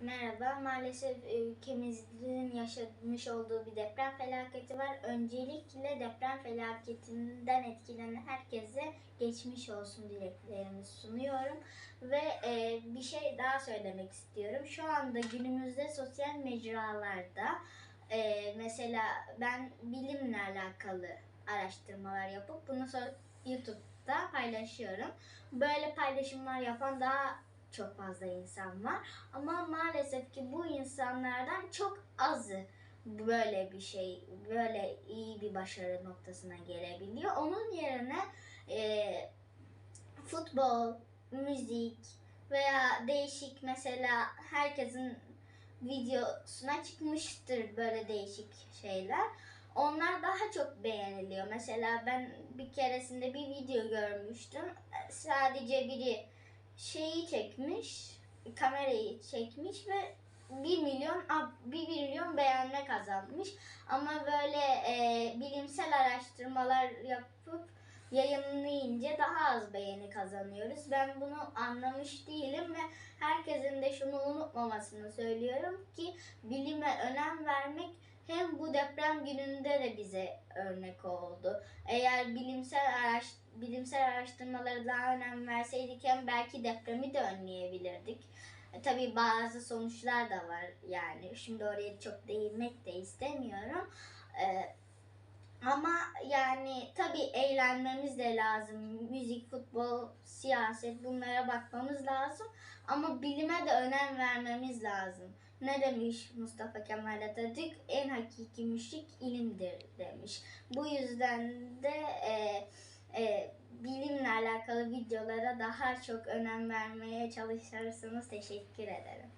Merhaba. Maalesef ülkemizin yaşamış olduğu bir deprem felaketi var. Öncelikle deprem felaketinden etkilenen herkese geçmiş olsun dileklerimi sunuyorum. Ve e, bir şey daha söylemek istiyorum. Şu anda günümüzde sosyal mecralarda e, mesela ben bilimle alakalı araştırmalar yapıp bunu YouTube'da paylaşıyorum. Böyle paylaşımlar yapan daha çok fazla insan var. Ama maalesef ki bu insanlardan çok azı böyle bir şey, böyle iyi bir başarı noktasına gelebiliyor. Onun yerine e, futbol, müzik veya değişik mesela herkesin videosuna çıkmıştır böyle değişik şeyler. Onlar daha çok beğeniliyor. Mesela ben bir keresinde bir video görmüştüm. Sadece biri şeyi çekmiş, kamerayı çekmiş ve 1 milyon ab- 1 milyon beğenme kazanmış. Ama böyle e, bilimsel araştırmalar yapıp yayınlayınca daha az beğeni kazanıyoruz. Ben bunu anlamış değilim ve herkesin de şunu unutmamasını söylüyorum ki bilime önem vermek hem bu deprem gününde de bize örnek oldu. Eğer bilimsel araş bilimsel araştırmalara daha önem verseydik hem belki depremi de önleyebilirdik. E, tabii bazı sonuçlar da var yani. Şimdi oraya çok değinmek de istemiyorum. E, ama yani tabii eğlenmemiz de lazım. Müzik, futbol, siyaset bunlara bakmamız lazım. Ama bilime de önem vermemiz lazım. Ne demiş Mustafa Kemal Atatürk? En hakiki müşrik ilimdir demiş. Bu yüzden de e, e, bilimle alakalı videolara daha çok önem vermeye çalışırsanız teşekkür ederim.